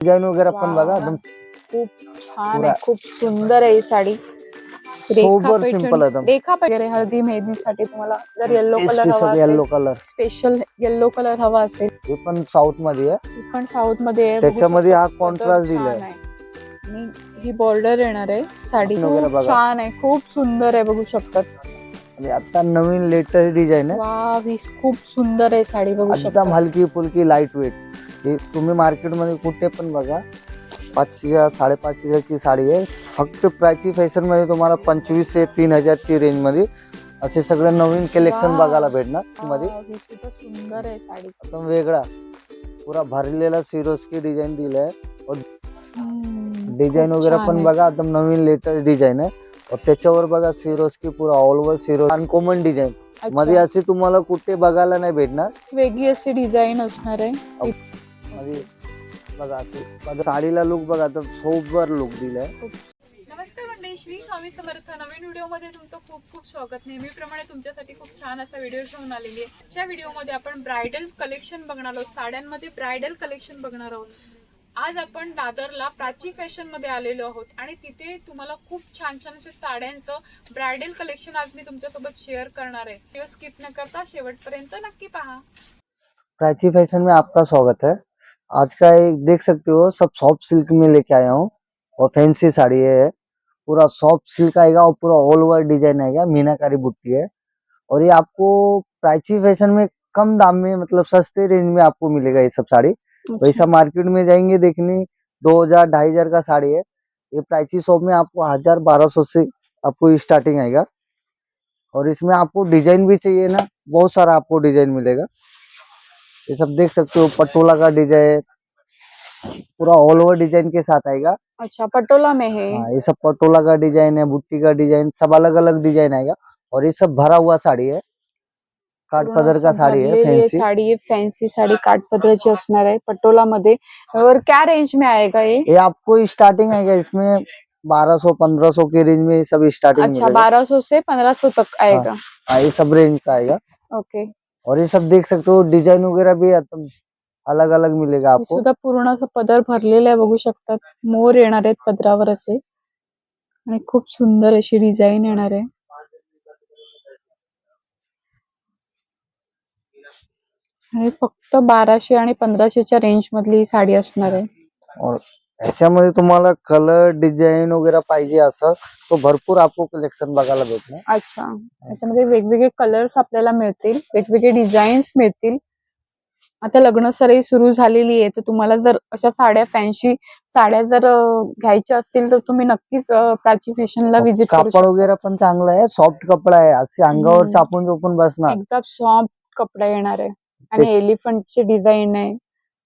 Design वगैरे पण. बघा एकदम खूप छान आहे खूप सुंदर आहे ही साडी सोबर सिंपल एकदम रेखा वगैरे हळदी मेहंदीसाठी तुम्हाला जर येल्लो कलर हवा येल्लो असेल कलर स्पेशल येल्लो कलर हवा असेल हे पण साऊथमध्ये आहे ती पण साऊथमध्ये आहे. बघू त्याच्यामध्ये शकता. हा छान दिलाय. आहे. आणि ही बॉर्डर येणार आहे साडी वगैरे खूप बघा. छान आहे खूप सुंदर आहे बघू शकतात आणि आता नवीन लेटेस्ट डिझाईन आहे वा ही खूप सुंदर आहे साडी बघू शकता एकदम हलकी फुलकी लाइट वेट हे तुम्ही मार्केटमध्ये कुठे पण बघा पाचशे साडेपाचशेची साडी आहे. फक्त प्राची फॅशनमध्ये तुम्हाला पंचवीस ते तीन हजारची रेंजमध्ये असे सगळे नवीन कलेक्शन. बघायला भेटणार मध्ये. ही सुंदर आहे साडी. एकदम वेगळा. पुरा भरलेला सिरोस्की डिझाईन दिलाय. डिझाईन वगैरे पण. बघा एकदम नवीन लेटेस्ट डिझाईन आहे. और त्याच्यावर बघा सिरोस्की पुरा ऑल ओव्हर सिरो अनकॉमन डिझाईन. मध्ये असे तुम्हाला कुठे बघायला नाही भेटणार. वेगळी अशी डिझाईन असणार आहे. मध्ये बघा असे बघा, साडीला लुक बघा तर सोबर लुक दिलाय नमस्कार मंडळी श्री स्वामी समर्थ. नवीन व्हिडिओमध्ये तुमचं खूप खूप स्वागत. नेहमीप्रमाणे तुमच्यासाठी खूप छान असा व्हिडिओ घेऊन आलेली आहे. ज्या व्हिडिओमध्ये आपण ब्रायडल कलेक्शन बघणार आहोत साड्यांमध्ये ब्रायडल कलेक्शन बघणार आहोत आज आपण दादरला प्राची फॅशनमध्ये आलेलो आहोत. आणि तिथे तुम्हाला खूप छान छान असे साड्यांचं ब्रायडल कलेक्शन आज मी तुमच्यासोबत शेअर करणार आहे. व्हिडिओ स्किप न करता शेवटपर्यंत नक्की पहा. प्राची फैशन में आपका स्वागत है। आज का एक देख सकते हो सब सॉफ्ट सिल्क में लेके आया हूँ और फैंसी साड़ी है। पूरा सॉफ्ट सिल्क आएगा और पूरा ऑल ओवर डिज़ाइन आएगा मीनाकारी बुट्टी है। और ये आपको प्राची फ़ैशन में कम दाम में मतलब सस्ते रेंज में आपको मिलेगा ये सब साड़ी। वैसा मार्केट में जाएँगे देखने दो हज़ार ढाई हज़ार का साड़ी है। ये प्राइची शॉप में आपको हज़ार बारह सौ से आपको स्टार्टिंग आएगा। और इसमें आपको डिज़ाइन भी चाहिए ना बहुत सारा आपको डिज़ाइन मिलेगा। ये सब देख सकते हो पटोला का डिज़ाइन पूरा ऑल ओवर डिज़ाइन के साथ आएगा। अच्छा पटोला में है। हाँ ये सब पटोला का डिज़ाइन है बुट्टी का डिज़ाइन सब अलग अलग डिज़ाइन आएगा। और ये सब भरा हुआ साड़ी है काट पदर का साड़ी है फैंसी साडी आहे फॅन्सी साडी काठपदराची असणार आहे पटोला मध्ये। और क्या रेंज में आएगा ये? ये आपको स्टार्टिंग आएगा इसमें बारह सौ पंद्रह सौ के रेंज में ये सब स्टार्टिंग अच्छा मिलेगा। बारह सौ से पंद्रह सौ तक आएगा। हाँ, ये सब रेंज का आएगा। ओके और ये सब देख सकते हो डिजाइन वगैरह भी अलग अलग मिलेगा आपको। सुद्धा पूर्ण असं पदर भरलेलं आहे बघू शकतात मोर येणार आहेत पदरावर असे. आणि खूप सुंदर अशी डिझाईन येणार आहे. आणि फक्त बाराशे आणि पंधराशेच्या रेंज मधली ही साडी असणार आहे. और ह्याच्यामध्ये तुम्हाला कलर डिझाईन वगैरे पाहिजे असं तो भरपूर आपको कलेक्शन बघायला भेटणार. अच्छा. त्याच्यामध्ये वेगवेगळे कलर्स आपल्याला मिळतील वेगवेगळे डिझाईन्स मिळतील. आता लग्न सराई सुरू झालेली आहे तर तुम्हाला जर अशा साड्या फॅन्सी साड्या जर घ्यायच्या असतील तर तुम्ही नक्कीच प्राची फॅशनला व्हिजिट कापड वगैरे पण चांगलं आहे सॉफ्ट कपडा आहे असे अंगावर. चापून चोपून बसणार. एकदम सॉफ्ट कपडा येणार आहे. आणि एलिफंटची डिझाईन आहे.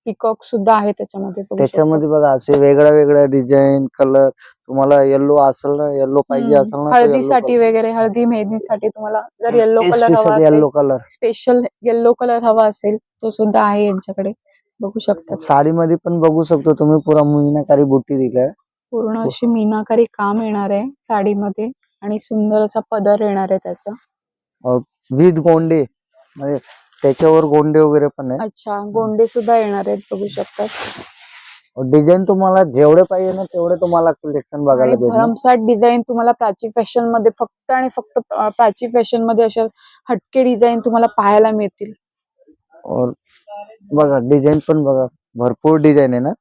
पिकॉक सुद्धा आहे त्याच्यामध्ये बघू शकता. त्याच्यामध्ये बघा असे वेगळ्या वेगळ्या डिझाईन कलर तुम्हाला येल्लो असेल ना येल्लो पाहिजे हम्म. असेल ना हळदीसाठी वगैरे हळदी मेहंदीसाठी तुम्हाला जर येल्लो कलर हवा असेल yellow colour special yellow colour हवा असेल तो सुद्धा आहे यांच्याकडे. बघू शकता साडीमध्ये पण बघू शकतो तुम्ही पुरा मीनाकारी बुट्टी दिलाय. पूर्ण अशी मीनाकारी काम येणार आहे साडीमध्ये आणि सुंदर असा पदर येणार आहे त्याचा. विथ गोंडे म्हणजे त्याच्यावर गोंडे वगैरे पण आहे अच्छा गोंडे सुद्धा येणार आहेत बघू शकता डिझाईन तुम्हाला जेवढे पाहिजे ना तेवढे तुम्हाला कलेक्शन बघायला भरमसाठ डिझाईन तुम्हाला प्राची फॅशनमध्ये फक्त आणि फक्त प्राची फॅशनमध्ये अशा हटके डिझाईन तुम्हाला पाहायला मिळतील. और बघा डिझाईन पण बघा भरपूर डिझाईन आहे ना.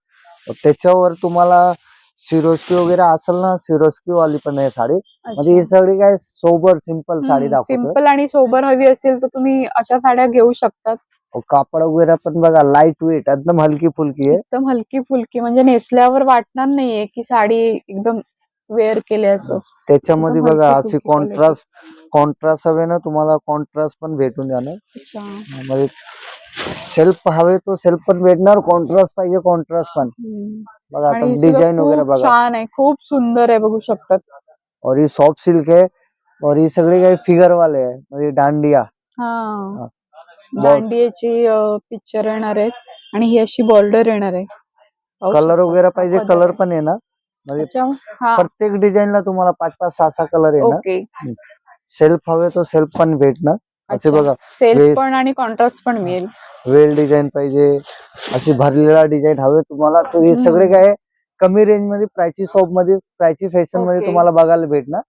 त्याच्यावर तुम्हाला सिरोस्की वगैरे असेल ना सिरोस्की वाली पण आहे साडी. म्हणजे ही सगळी काय सोबर सिंपल साडी दाखवतो सिंपल आणि सोबर हवी असेल तर तुम्ही अशा साड्या घेऊ शकतात. कापड वगैरे पण बघा लाइट वेट एकदम हलकी फुलकी आहे. एकदम हलकी फुलकी म्हणजे नेसल्यावर वाटणार नाहीये की साडी एकदम वेअर केली असं. त्याच्यामध्ये बघा अशी. कॉन्ट्रास्ट कॉन्ट्रास्ट हवे ना तुम्हाला कॉन्ट्रास्ट पण भेटून जाणार. अच्छा. म्हणजे सेल्फ हवे तो सेल्फ पण भेटणार कॉन्ट्रास्ट पाहिजे कॉन्ट्रास्ट पण. बघा डिझाईन वगैरे बघा. छान आहे खूप सुंदर आहे बघू शकतात. और ही सॉफ्ट सिल्क आहे और ही सगळे काही फिगर वाले आहे म्हणजे दांडिया दांडियाची पिक्चर येणार आहेत आणि ही अशी बॉर्डर येणार आहे. कलर. वगैरे पाहिजे कलर. पण येणार. म्हणजे अच्छा. हा. प्रत्येक डिझाईनला तुम्हाला पाच पाच सहा सहा कलर येणार. ओके. सेल्फ हवे तो सेल्फ पण भेटणार. असे. बघा सेल्फ पण आणि कॉन्ट्रास्ट पण मिळेल. वेल डिझाईन पाहिजे अशी भरलेला डिझाईन हवे तुम्हाला. तर हे. सगळे काय कमी रेंजमध्ये प्रायची शॉपमध्ये प्रायची फॅशनमध्ये. तुम्हाला बघायला भेटणार.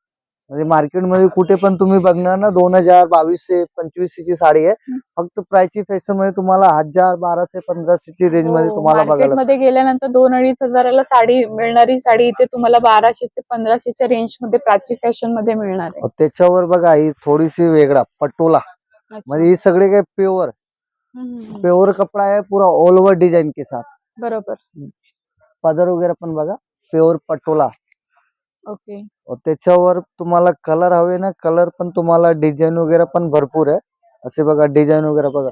म्हणजे मार्केटमध्ये कुठे पण तुम्ही बघणार ना दोन हजार बावीसशे पंचवीसशे साडी आहे. फक्त प्रायची फॅशनमध्ये तुम्हाला हजार बाराशे पंधराशेची रेंजमध्ये हो, तुम्हाला मार्केट बघायला मध्ये गेल्यानंतर दोन अडीच हजाराला साडी मिळणारी साडी इथे तुम्हाला बाराशे ते पंधराशेच्या रेंजमध्ये प्राची फॅशनमध्ये मिळणार आहे. त्याच्यावर बघा ही थोडीशी वेगळा पटोला. म्हणजे ही सगळे काय प्युअर. प्युअर कपड़ा है पूरा ऑल ओवर डिजाइन के साथ. बरोबर. पदर वगैरे पण बघा प्युअर पटोला. ओके. और त्याच्यावर तुम्हाला कलर हवे ना कलर पण तुम्हाला डिझाईन वगैरे पण भरपूर आहे. असे बघा डिझाईन वगैरे बघा.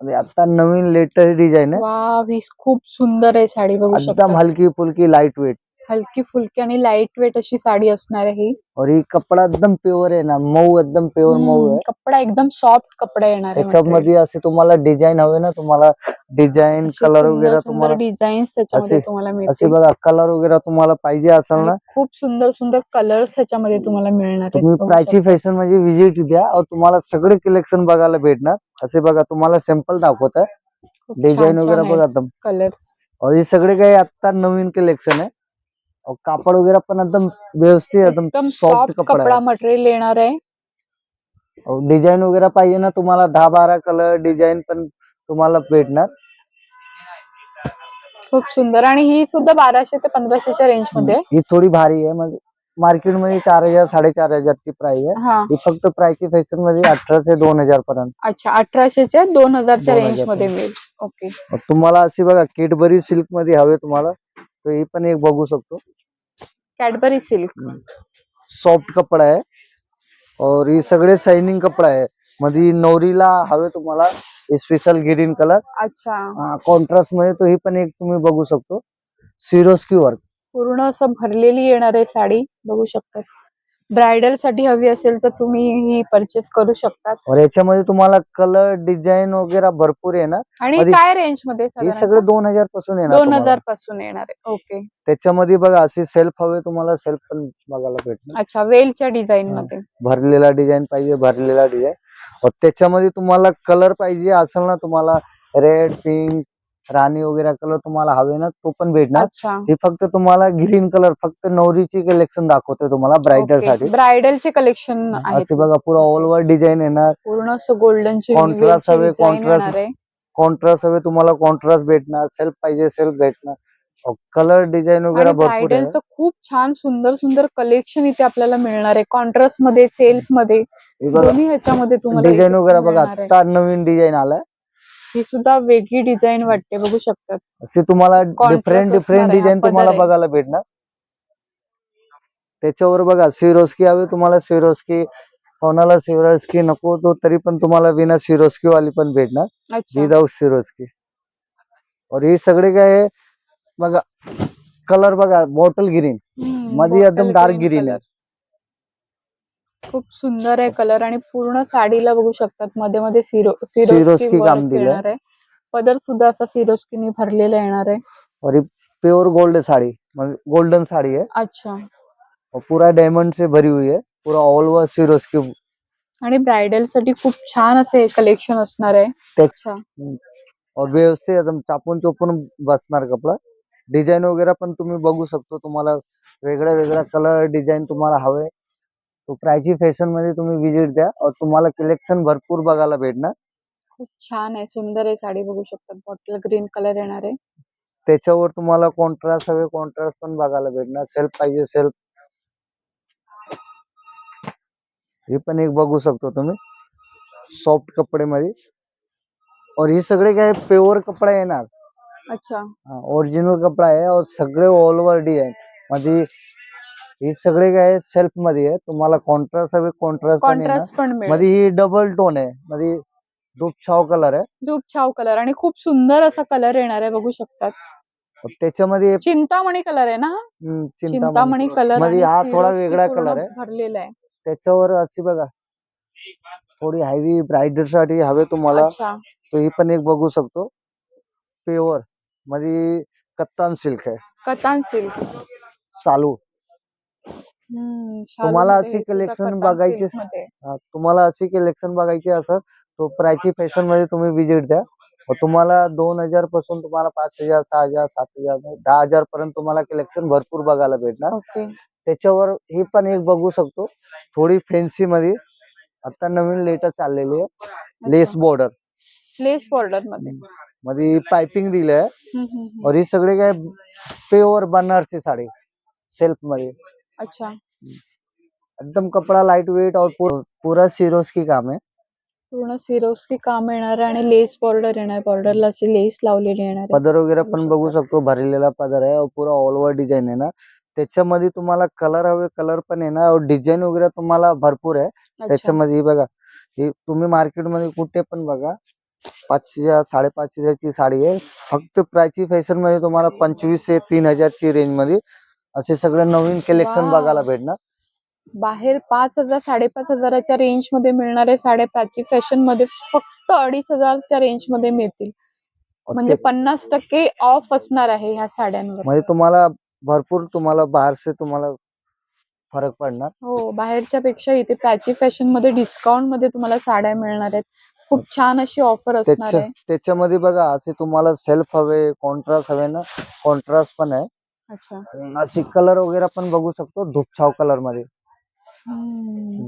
आणि आता नवीन लेटेस्ट डिझाईन आहे. ही खूप सुंदर आहे साडी बघू शकता. एकदम हलकी फुलकी लाइट वेट हलकी फुलकी आणि लाइट वेट अशी साडी असणार आहे. ही और ही कपडा एकदम प्युअर आहे ना मऊ एकदम प्युअर मऊ हम्म, आहे. कपडा एकदम सॉफ्ट कपडा येणार आहे material. त्याच्यामध्ये असे तुम्हाला डिझाईन हवे ना तुम्हाला डिझाईन कलर सुंदर वगैरे सुंदर तुम्हाला डिझाईन्स त्याच्यामध्ये असे- तुम्हाला असे मिळतील बघा कलर वगैरे तुम्हाला पाहिजे असेल आणि ना खूप सुंदर सुंदर कलर्स त्याच्यामध्ये तुम्हाला मिळणार आहेत. तुम्ही बघू प्राची शकता. फॅशन म्हणजे विजिट द्या और तुम्हाला सगळे कलेक्शन बघायला भेटणार. असे बघा तुम्हाला सॅम्पल दाखवत आहे खूप डिझाईन वगैरे बघा कलर्स और हे सगळे काही आता नवीन कलेक्शन आहे. और कापड वगैरे पण एकदम व्यवस्थित एकदम एकदम सॉफ्ट सॉफ्ट कपडा मटेरियल येणार आहे. और डिझाईन वगैरे पाहिजे ना तुम्हाला दहा बारा कलर डिझाईन पण तुम्हाला भेटणार. खूप सुंदर. आणि ही सुद्धा बाराशे ते पंधराशेच्या रेंजमध्ये. आहे. ही थोडी भारी आहे म्हणजे मार्केटमध्ये चार हजार साडेचार हजारची प्राइस आहे. हा. ही फक्त प्रायची फॅशनमध्ये अठराशे दोन हजार पर्यंत. अच्छा अठराशेच्या दोन हजारच्या 2000 रेंजमध्ये. मिळेल. ओके तुम्हाला अशी बघा केडबरी सिल्कमध्ये हवे तुम्हाला. तर ही पण एक बघू शकतो. Cadbury silk. सॉफ्ट कपडा आहे. और हे सगळे शायनिंग कपडा आहे. मध्ये नवरीला हवे तुम्हाला स्पेशल ग्रीन कलर अच्छा. कॉन्ट्रास्टमध्ये तो ही पण एक तुम्ही बघू शकतो. सिरोस्की वर्क पूर्ण असं भरलेली येणार आहे साडी बघू शकता. ब्रायडलसाठी हवी असेल तर तुम्ही ही परचेस करू शकतात. और याच्यामध्ये तुम्हाला कलर डिझाईन वगैरे भरपूर ना? आणि काय रेंजमध्ये हे? सगळे दोन हजारपासून येणार दोन तुम्हाला. हजारपासून येणार आहे. ओके त्याच्यामध्ये बघा असे सेल्फ हवे तुम्हाला सेल्फ पण बघायला भेटणार. अच्छा वेलच्या डिझाईन हा. मध्ये. भरलेला डिझाईन पाहिजे भरलेला डिझाईन त्याच्यामध्ये तुम्हाला कलर पाहिजे असेल ना तुम्हाला रेड पिंक राणी वगैरे कलर तुम्हाला हवे ना तो पण भेटणार. अच्छा. हे फक्त तुम्हाला ग्रीन कलर फक्त नवरीची कलेक्शन दाखवतोय तुम्हाला ब्रायडलसाठी. ब्रायडलचे कलेक्शन असे बघा पुरा ऑल ओव्हर डिझाईन येणार. पूर्ण असं गोल्डनची Contrast हवे, आहे. कॉन्ट्रास्ट हवे तुम्हाला कॉन्ट्रास्ट भेटणार. सेल्फ पाहिजे सेल्फ भेटणार. कलर डिझाईन वगैरे ब्रायडलचं खूप छान सुंदर सुंदर कलेक्शन इथे आपल्याला मिळणार आहे. कॉन्ट्रास्टमध्ये सेल्फमध्ये ह्याच्यामध्ये तुम्हाला डिझाईन वगैरे बघा. आता नवीन डिझाईन आलाय. ही सुद्धा वेगळी डिझाईन वाटते बघू शकतात. असे तुम्हाला Contrast डिफरंट असणार डिफरंट आहे, हा डिझाईन पदर तुम्हाला आहे. बघायला भेटणार. त्याच्यावर बघा सिरोस्की हवे तुम्हाला सिरोस्की कोणाला सिरोस्की नको तो तरी पण तुम्हाला बिना सिरोस्की वाली पण भेटणार. अच्छा. विदाउट सिरोस्की और हे सगळे काय आहे, बघा कलर बघा बॉटल ग्रीन हम्म, मध्ये bottle एकदम डार्क green ग्रीन color. आहे. खूप सुंदर आहे कलर आणि पूर्ण साडीला बघू शकतात. मध्ये मध्ये सिरो सिरोस्की काम. येणार आहे. पदर सुद्धा असा सिरोस्कीने भरलेला येणार आहे. Pure gold sari. Golden sari है अच्छा. और पूरा डायमंड से भरी हुई है पूरा ऑल ओवर सिरोस्की. आणि ब्रायडलसाठी खूप छान असे कलेक्शन असणार आहे. अच्छा. और व्यवस्थित एकदम चापून चोपून बसणार कपडा. डिझाईन वगैरे पण तुम्ही बघू शकतो. तुम्हाला वेगळ्या वेगळ्या कलर डिझाईन तुम्हाला हवे. तो प्रायची फॅशनमध्ये तुम्ही विजिट द्या. और तुम्हाला कलेक्शन भरपूर बघायला भेटणार. खूप छान आहे. सुंदर आहे साडी बघू शकतात बॉटल ग्रीन कलर येणार आहे. त्याच्यावर तुम्हाला कॉन्ट्रास्ट हवे कॉन्ट्रास्ट पण बघायला भेटणार. सेल्फ पाहिजे सेल्फ हे पण एक बघू शकतो तुम्ही. सॉफ्ट कपडे मध्ये और हे सगळे काय प्युअर कपडा येणार. अच्छा. ओरिजिनल कपडा आहे. और सगळे ऑल ओव्हर डिझाईन मध्ये हे सगळे काय सेल्फमध्ये आहे. तुम्हाला कॉन्ट्रास्ट हवे कॉन्ट्रास्ट पण कॉन्ट्रास्ट पण मिळेल. मध्ये ही डबल टोन आहे. मध्ये दूध छाव कलर आहे. धूप छाव कलर आणि खूप सुंदर असा कलर येणार आहे बघू शकतात. त्याच्यामध्ये चिंतामणी कलर आहे ना? हा? हम्म, चिंतामणी. चिंतामणी कलरमध्ये हा थोडा वेगळा कलर आहे. भरलेला आहे. त्याच्यावर अशी बघा थोडी हायवी ब्रायडलसाठी हवे तुम्हाला. अच्छा. तो ही पण एक बघू शकतो. प्युअरमध्ये कत्तान सिल्क आहे. कतान सिल्क चालू तुम्हाला अशी करतात बघायची. हा, तुम्हाला अशी कलेक्शन बघायची असं तो प्राची फॅशनमध्ये तुम्ही विजिट द्या. तुम्हाला दोन हजारपासून तुम्हाला पाच हजार सहा हजार सात हजार दहा हजार पर्यंत तुम्हाला कलेक्शन भरपूर बघायला भेटणार. ओके. त्याच्यावर हे पण एक बघू शकतो. थोडी फॅन्सी मध्ये आता नवीन लेटेस्ट चाललेली आहे. लेस बॉर्डर. लेस बॉर्डरमध्ये मध्ये पायपिंग हम्म, हम्म, हम्म. और हे सगळे काय प्युअर बनारसी साडी. सेल्फमध्ये अच्छा. एकदम कपडा लाइट वेट और पूरा पूरा सिरोस की काम है. पूर्ण सिरोस्की काम येणार आहे आणि लेस बॉर्डर येणार बॉर्डरला अशी लेस लावलेली येणार आहे. पदर वगैरे पण बघू शकता. भरलेला पदर आहे. और पुरा ऑल ओव्हर डिझाईन आहे ना त्याच्यामध्ये तुम्हाला कलर हवे कलर पण येणार. और डिझाईन वगैरे तुम्हाला भरपूर आहे. त्याच्यामध्ये हे बघा. हे तुम्ही मार्केटमध्ये कुठे पण बघा. पाचशे साडेपाच हजारची साडी आहे. फक्त प्राची फॅशनमध्ये तुम्हाला पंचवीस ते तीन हजारची रेंजमध्ये असे सगळे नवीन कलेक्शन Wow. बघायला भेटणार. बाहेर पाच हजार साडेपाच हजाराच्या रेंजमध्ये मिळणारे साड्या प्राची फॅशनमध्ये फक्त अडीच हजारच्या रेंजमध्ये मिळतील. म्हणजे ते- पन्नास टक्के ऑफ असणार आहे ह्या साड्यांवर. म्हणजे तुम्हाला भरपूर तुम्हाला बाहेरचे तुम्हाला फरक पडणार. हो बाहेरच्या पेक्षा इथे प्राची फॅशनमध्ये डिस्काउंटमध्ये तुम्हाला साड्या मिळणार आहेत. खूप छान अशी ऑफर असणार त्याच्या आहे. त्याच्यामध्ये बघा असे तुम्हाला सेल्फ हवे कॉन्ट्रास्ट हवे ना कॉन्ट्रास्ट पण आहे. अशी कलर वगैरे पण बघू शकतो धूपछाव कलरमध्ये.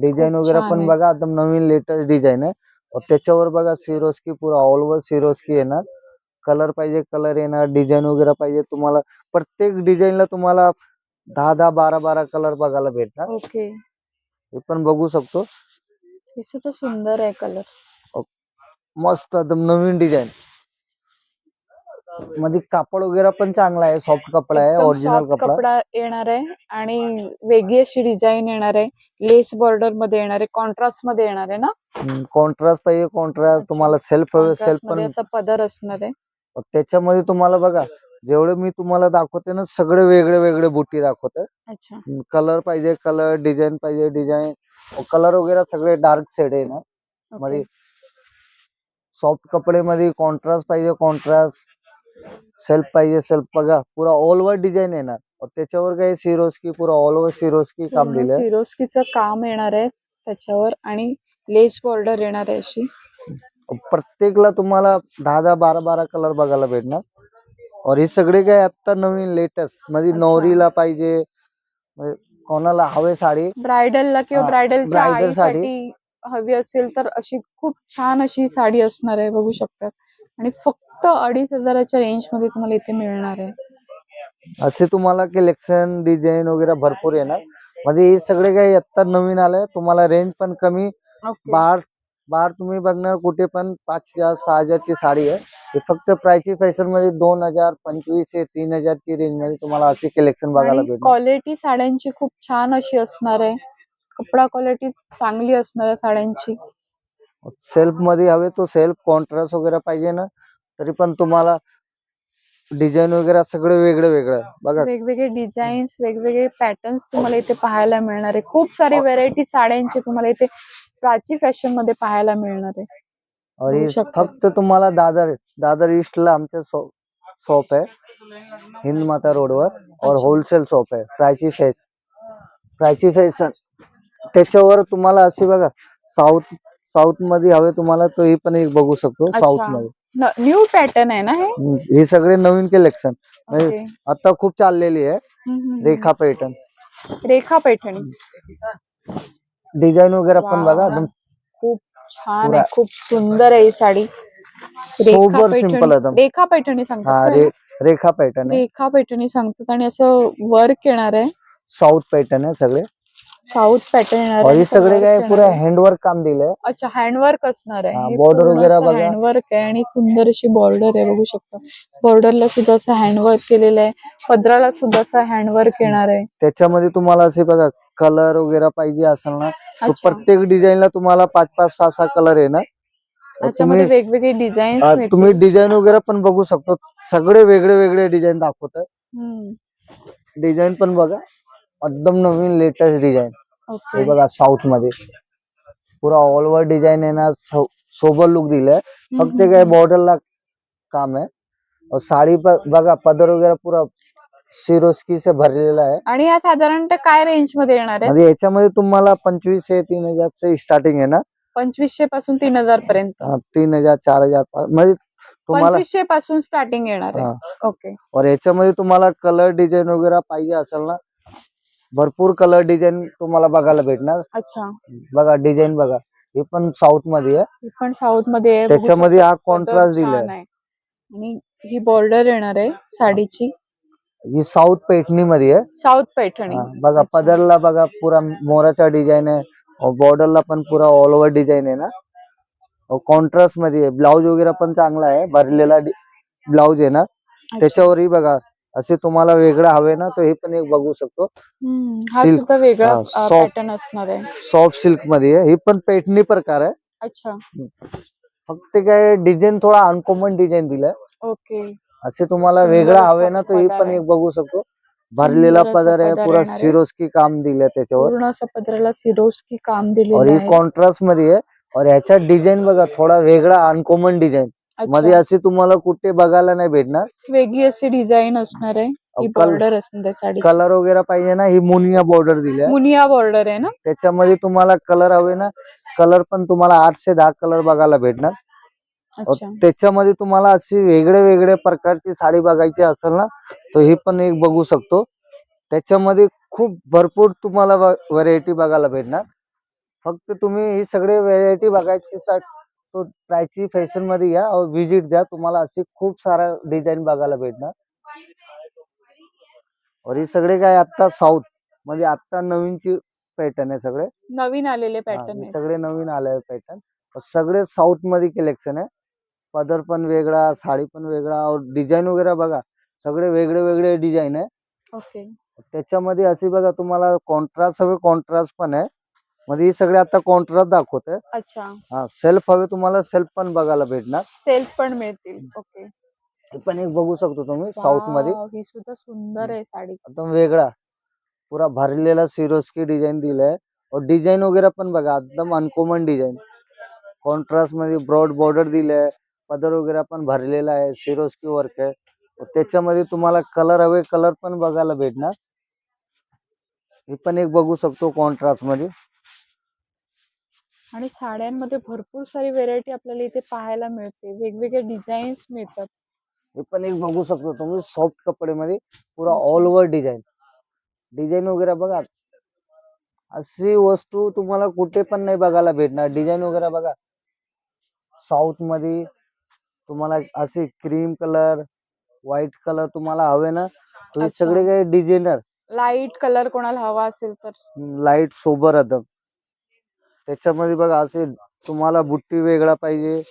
डिझाईन वगैरे पण. बघा एकदम नवीन लेटेस्ट डिझाईन आहे. त्याच्यावर बघा सिरोस्की पुरा ऑल ओव्हर सिरोस्की येणार. कलर पाहिजे कलर येणार. डिझाईन वगैरे पाहिजे तुम्हाला. प्रत्येक डिझाईनला तुम्हाला दहा दहा बारा बारा कलर बघायला भेटणार. ओके. हे पण बघू शकतो. हे सुंदर आहे कलर मस्त एकदम नवीन डिझाईन मध्ये कापड वगैरे पण चांगला आहे सॉफ्ट कपडा आहे एकदम ओरिजिनल कपडा. कपडा येणार आहे आणि वेगळी अशी डिझाईन येणार आहे. लेस बॉर्डरमध्ये येणार आहे कॉन्ट्रास्टमध्ये येणार आहे ना? कॉन्ट्रास्ट पाहिजे कॉन्ट्रास्ट अच्छा. तुम्हाला सेल्फ सेल्फमध्ये पण असा पदर असणार आहे. त्याच्यामध्ये तुम्हाला बघा जेवढे मी तुम्हाला दाखवते ना सगळे वेगळे वेगळे बुट्टी दाखवते. अच्छा. कलर पाहिजे कलर डिझाईन पाहिजे डिझाईन कलर वगैरे सगळे डार्क शेड आहे ना मध्ये सॉफ्ट कपडे मध्ये कॉन्ट्रास्ट पाहिजे कॉन्ट्रास्ट सेल्फ पाहिजे सेल्फ बघा. पुरा ऑल ओव्हर डिझाईन येणार. त्याच्यावर काही सिरोस्की पुरा ऑल ओव्हर सिरोस्की काम दिलंय? सिरोस्कीचं काम येणार आहे त्याच्यावर आणि लेस बॉर्डर येणार आहे अशी. प्रत्येकला तुम्हाला दहा दहा बारा बारा कलर बघायला भेटणार. और हे सगळे काय आता नवीन लेटेस्ट अच्छा. नवरीला पाहिजे. म्हणजे कोणाला हवे साडी. ब्रायडलला किंवा bridal साठी. आईसाठी हवी असेल तर अशी खूप छान अशी साडी असणार आहे बघू शकतात आणि फक्त अडीच हजाराच्या रेंजमध्ये तुम्हाला इथे मिळणार आहे. असे तुम्हाला कलेक्शन डिझाईन वगैरे भरपूर येणार. मध्ये हे सगळे काही आता नवीन आलंय. तुम्हाला रेंज पण कमी. बाहेर बाहेर तुम्ही बघणार कुठे पण पाच हजार सहा हजारची साडी आहे. हे फक्त प्रायची फॅशनमध्ये दोन हजार पंचवीस ते तीन हजारची रेंजमध्ये तुम्हाला अशी कलेक्शन बघायला भेटणार. क्वालिटी साड्यांची खूप छान अशी असणार आहे. कपडा क्वालिटी चांगली असणार आहे साड्यांची. सेल्फमध्ये हवे तो सेल्फ कॉन्ट्रास्ट वगैरे पाहिजे ना. तरी पण तुम्हाला डिझाईन वगैरे सगळे वेगळे वेगळे. बघा. वेगवेगळे डिझाईन्स वेगवेगळे पॅटर्न्स तुम्हाला इथे पाहायला मिळणार आहे. खूप सारी व्हेरायटी साड्यांची तुम्हाला इथे प्राची फॅशनमध्ये पाहायला मिळणार आहे. हे शकता. फक्त तुम्हाला दादर दादर ईस्टला आमचं शॉप आहे. हिंद माता रोडवर. और. होलसेल शॉप आहे. Prachi fashion Prachi fashion. त्याच्यावर तुम्हाला अशी बघा साऊथ साऊथमध्ये हवे तुम्हाला तो ही पण एक बघू शकतो साऊथ. मध्ये. न्यू पॅटर्न आहे ना हे? हम्म, हे सगळे नवीन कलेक्शन म्हणजे ओके. आता खूप चाललेली आहे. हम्म, हम्म, हम्म. रेखा पैठण रेखा पैठणी डिझाईन वगैरे पण. बघा एकदम खूप छान पुरा- आहे खूप सुंदर आहे ही साडी. रेखा सोबर पैठणी सिंपल एकदम. रेखा पैठणी हा सांगतात रे का? रेखा पैठण आहे. रेखा पैठणी सांगतात आणि असं वर्क येणार आहे. साऊथ पैठण आहे सगळे. साऊथ पॅटर्न येणार हे सगळे काय पुरे. हँडवर्क काम दिलंय. अच्छा हँडवर्क असणार आहे. border वगैरे बघा. हँडवर्क आहे आणि सुंदर अशी बॉर्डर आहे बघू शकता. बॉर्डरला सुद्धा असं हँडवर्क केलेलं आहे. पदराला सुद्धा असं हँडवर्क येणार आहे. त्याच्यामध्ये तुम्हाला असे बघा कलर वगैरे पाहिजे असेल ना तर अच्छा. प्रत्येक डिझाईनला तुम्हाला पाच पाच सहा सहा कलर आहे ना त्याच्यामध्ये तुम्ही वेगवेगळे डिझाईन्स तुम्ही डिझाईन वगैरे पण बघू शकतो. सगळे वेगळे वेगळे डिझाईन दाखवत डिझाईन पण बघा. एकदम नवीन लेटेस्ट डिझाईन हे बघा साऊथमध्ये. पुरा ऑल ओव्हर डिझाईन येणार सो- सोबर लुक दिलाय. फक्त काय बॉर्डरला काम आहे. और साडी बघा पदर वगैरे पुरा सिरोस्की से भरलेला आहे. आणि या साधारणतः काय रेंजमध्ये येणार आहे? म्हणजे याच्यामध्ये तुम्हाला पंचवीस ते तीन हजार स्टार्टिंग आहे ना? पंचवीसशे पासून तीन हजार पर्यंत. तीन हजार चार हजार म्हणजे तुम्हाला पंचवीसशे पासून स्टार्टिंग येणार. आहे. ओके और याच्यामध्ये तुम्हाला कलर डिझाईन वगैरे पाहिजे असेल ना भरपूर कलर डिझाईन तुम्हाला बघायला भेटणार. अच्छा. बघा डिझाईन बघा. हे पण साऊथमध्ये आहे. ही पण साऊथमध्ये आहे. बघू त्याच्यामध्ये शकता. हा कॉन्ट्रास्ट छान दिलाय आहे. आणि ही बॉर्डर येणार आहे साडीची. ही साऊथ पैठणी मध्ये आहे. साऊथ पैठणी. हा, बघा अच्छा. पदरला बघा पुरा मोराचा डिझाईन आहे. बॉर्डरला पण पुरा ऑल ओव्हर डिझाईन आहे ना. कॉन्ट्रास्टमध्ये आहे. ब्लाऊज वगैरे पण चांगला आहे. भरलेला ब्लाऊज आहे ना. अच्छा. त्याच्यावरही बघा असे तुम्हाला वेगळं हवे ना तर हे पण एक बघू शकतो. हा. सुद्धा वेगळा हा, soft. पॅटर्न असणार आहे. सॉफ्ट सिल्कमध्ये आहे. हे पण पैठणी प्रकार आहे. अच्छा. फक्त काय डिझाईन थोडा अनकॉमन डिझाईन दिलाय. ओके. असे तुम्हाला सुंदर वेगळं असं हवे ना तर हे पदर पण आहे. एक बघू शकतो. भरलेला सुंदर असं पदर आहे पदर पुरा येणार आहे. सिरोस्की काम दिलंय त्याच्यावर. पूर्ण असं पदराला सिरोस्की काम और दिलेलं ही आहे. कॉन्ट्रास्टमध्ये आहे. और ह्याचा डिझाईन बघा थोडा वेगळा अनकॉमन डिझाईन मध्ये. असे तुम्हाला कुठे बघायला नाही भेटणार. वेगळी अशी डिझाईन असणार आहे. ही कल- बॉर्डर असणार आहे साडी कलर वगैरे पाहिजे ना? ही मुनिया बॉर्डर दिली आहे मुनिया बॉर्डर आहे ना? त्याच्यामध्ये तुम्हाला कलर हवे ना? कलर पण तुम्हाला आठ से दहा कलर बघायला भेटणार. अच्छा. त्याच्यामध्ये तुम्हाला अशी वेगळे वेगळे प्रकारची साडी बघायची असेल ना तर ही पण एक बघू शकतो. त्याच्यामध्ये खूप भरपूर तुम्हाला व्हरायटी बघायला भेटणार. फक्त तुम्ही ही सगळे व्हरायटी बघायची सा- तो प्रायची फॅशनमध्ये या और विजिट द्या. तुम्हाला असे खूप सारा डिझाईन बघायला भेटणार. और हे सगळे काय आता साऊथमध्ये आता नवीनची पॅटर्न आहे सगळे. नवीन आलेले पॅटर्न हे आहे. सगळे नवीन आले पॅटर्न सगळे साऊथमध्ये कलेक्शन आहे. पदर पण वेगळा साडी पण वेगळा और डिझाईन वगैरे बघा. सगळे वेगळे वेगळे डिझाईन आहे. ओके. त्याच्यामध्ये अशी बघा तुम्हाला कॉन्ट्रास्ट हवे कॉन्ट्रास्ट पण आहे. मध्ये हे सगळे आता कॉन्ट्रास्ट दाखवत आहे अच्छा. हा सेल्फ हवे तुम्हाला सेल्फ पण बघायला भेटणार. सेल्फ पण मिळतील. ओके हे पण एक बघू शकतो तुम्ही साऊथमध्ये. वाव, ही सुद्धा सुंदर आहे साडी. एकदम वेगळा. पुरा भरलेला सिरोस्की डिझाईन दिलाय. और डिझाईन वगैरे पण बघा एकदम अनकॉमन डिझाईन कॉन्ट्रास्टमध्ये ब्रॉड बॉर्डर दिलाय. पदर वगैरे पण भरलेला आहे सिरोस्की वर्क आहे. और त्याच्यामध्ये तुम्हाला कलर हवे कलर पण बघायला भेटणार. हे पण एक बघू शकतो कॉन्ट्रास्टमध्ये. आणि साड्यांमध्ये भरपूर सारी व्हेरायटी आपल्याला इथे पाहायला मिळते. वेगवेगळे डिझाईन्स मिळतात. हे पण एक बघू शकतो तुम्ही सॉफ्ट कपडे मध्ये पुरा. ऑल ओव्हर डिझाईन डिझाईन वगैरे बघा. अशी वस्तू तुम्हाला कुठे पण नाही बघायला भेटणार. डिझाईन वगैरे बघा. साऊथमध्ये तुम्हाला असे क्रीम कलर व्हाईट कलर तुम्हाला हवे ना हे अच्छा. सगळे काही डिझायनर लाइट कलर कोणाला हवा असेल तर. लाइट सोबर एकदम त्याच्यामध्ये बघा असे तुम्हाला बुट्टी वेगळा पाहिजे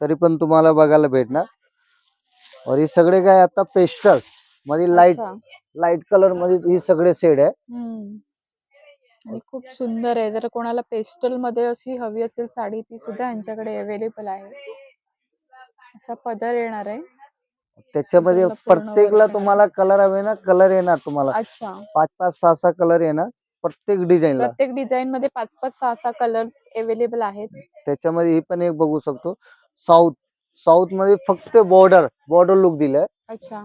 तरी पण तुम्हाला बघायला भेटणार. और हे सगळे काय आता पेस्टलमध्ये लाइट अच्छा. लाइट कलरमध्ये ही सगळे शेड आहे. हम्म. आणि खूप सुंदर आहे. जर कोणाला पेस्टलमध्ये अशी हवी असेल साडी ती सुद्धा यांच्याकडे अवेलेबल आहे. असा पदर येणार आहे. त्याच्यामध्ये पूर्ण प्रत्येकला तुम्हाला कलर हवे ना कलर येणार तुम्हाला. अच्छा. पाच पाच सहा सहा कलर येणार. प्रत्येक डिझाईनला. प्रत्येक डिझाईन मध्ये पाच पाच सहा सहा कलर्स अवेलेबल आहेत. त्याच्यामध्ये ही पण एक बघू शकतो. साऊथ साऊथमध्ये फक्त बॉर्डर बॉर्डर लुक दिलाय. अच्छा.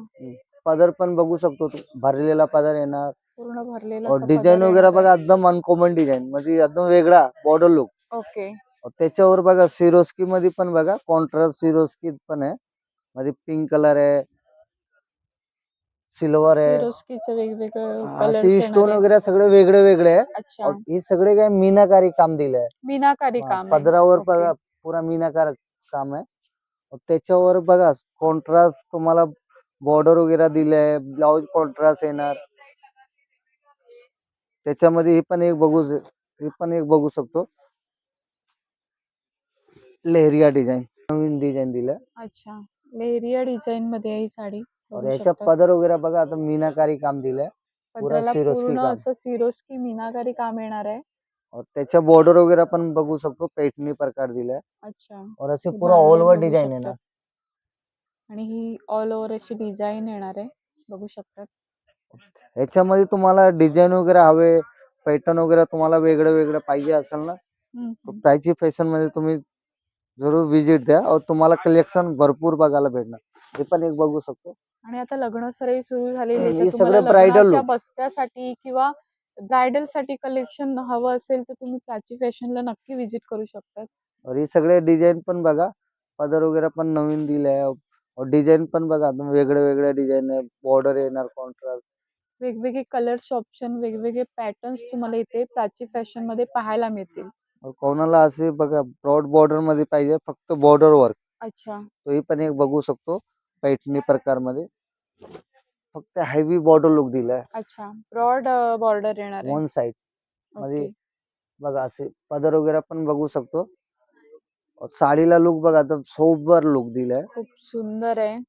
पदर पण बघू शकतो तू. भरलेला पदर येणार. पूर्ण भरलेला डिझाईन वगैरे बघा एकदम अनकॉमन डिझाईन. म्हणजे एकदम वेगळा बॉर्डर लुक. ओके. त्याच्यावर बघा सिरोस्की मध्ये पण बघा कॉन्ट्रास्ट सिरोस्की पण आहे. मध्ये पिंक कलर आहे. सिल्वर आहे वेगवेगळे असे स्टोन वगैरे सगळे वेगळे वेगळे आहे अच्छा। हे सगळे काय मीनाकारी काम दिलंय मीनाकारी काम आहे. पदरावर. बघा पुरा मीनाकार काम आहे और त्याच्यावर बघा कॉन्ट्रास्ट तुम्हाला बॉर्डर वगैरे दिलंय ब्लाउज कॉन्ट्रास्ट येणार. त्याच्यामध्ये हे पण एक बघू श- हे पण एक बघू शकतो. लेहरिया डिझाईन नवीन डिझाईन दिलं अच्छा. लेरिया डिझाईन मध्ये ही साडी. बघू याच्या शकता. पदर वगैरे बघा आता मीनाकारी काम दिलंय. पुरा पदराला सिरोस्की पूर्ण काम. असं सिरोस्की मीनाकारी काम येणार आहे. और त्याच्या बॉर्डर वगैरे पण बघू शकतो पैठणी प्रकार दिलाय. अच्छा. और असे ही पुरा बांधणी ऑल ओव्हर बघू डिझाईन शकता. येणार. आणि ही ऑल ओव्हर अशी डिझाईन येणार आहे बघू शकतात. याच्यामध्ये तुम्हाला डिझाईन वगैरे हवे पॅटर्न वगैरे तुम्हाला वेगळं वेगळं पाहिजे असेल ना हम्म, हम्म. प्रायची फॅशनमध्ये तुम्ही जरूर विजिट द्या. और तुम्हाला कलेक्शन भरपूर बघायला भेटणार. हे पण एक बघू शकतो. आणि आता लग्न सराई सुरू झालेली हे सगळं bridal look. बस्त्यासाठी किंवा ब्रायडलसाठी कलेक्शन हवं असेल तर तुम्ही प्राची फॅशनला नक्की विजिट करू शकता और हे सगळे डिझाईन पण बघा. पदर वगैरे पण नवीन और डिझाईन पण बघा. तुम्ही वेगळे वेगळे डिझाईन आहे. बॉर्डर येणार कॉन्ट्रास्ट वेगवेगळे कलर्स ऑप्शन वेगवेगळे पॅटर्न्स तुम्हाला इथे प्राची फॅशनमध्ये पाहायला मिळतील. कोणाला असे बघा ब्रॉड बॉर्डरमध्ये पाहिजे. फक्त बॉर्डर वर्क अच्छा. तो ही पण एक बघू शकतो. पैठणी प्रकारमध्ये फक्त हेवी बॉर्डर लुक दिलाय. अच्छा ब्रॉड बॉर्डर येणार वन साइडमध्ये. बघा असे पदर वगैरे पण बघू शकतो. साडीला लुक बघा तर सोबर लुक दिलाय. खूप सुंदर आहे.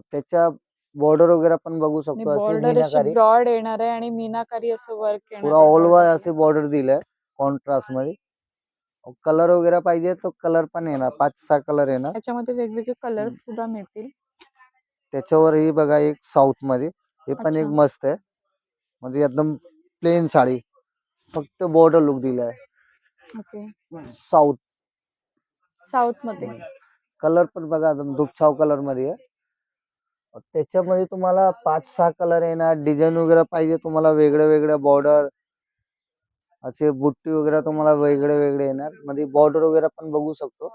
त्याच्या बॉर्डर वगैरे पण बघू शकतो बॉर्डर ब्रॉड येणार आहे आणि मीनाकारी असं वर्क पुरा ऑल ओव्हर. असे बॉर्डर दिलाय कॉन्ट्रास्टमध्ये. कलर वगैरे पाहिजे तो कलर पण येणार पाच सहा कलर येणार. याच्यामध्ये वेगवेगळे कलर्स सुद्धा मिळतील. त्याच्यावर ही बघा एक साऊथमध्ये. हे पण एक अच्छा. मस्त आहे. म्हणजे एकदम प्लेन साडी. फक्त बॉर्डर लुक दिलाय ओके. साऊथ साऊथमध्ये. कलर पण बघा एकदम दुपछाव कलरमध्ये आहे. त्याच्यामध्ये तुम्हाला पाच सहा कलर येणार डिझाईन वगैरे पाहिजे तुम्हाला वेगळे वेगळे बॉर्डर असे बुट्टी वगैरे तुम्हाला वेगळे वेगळे येणार. मध्ये बॉर्डर वगैरे पण बघू शकतो.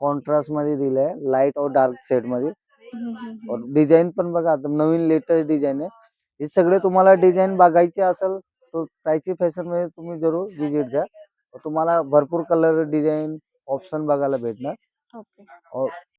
कॉन्ट्रास्टमध्ये दिलंय. लाइट और डार्क सेटमध्ये. हम्म. और डिझाईन पण बघा आता नवीन लेटेस्ट डिझाईन आहे. हे सगळे तुम्हाला डिझाईन बघायचे असेल तर प्रायची फॅशनमध्ये तुम्ही जरूर विजिट द्या. तुम्हाला भरपूर कलर डिझाईन ऑप्शन बघायला भेटणार. ओके. और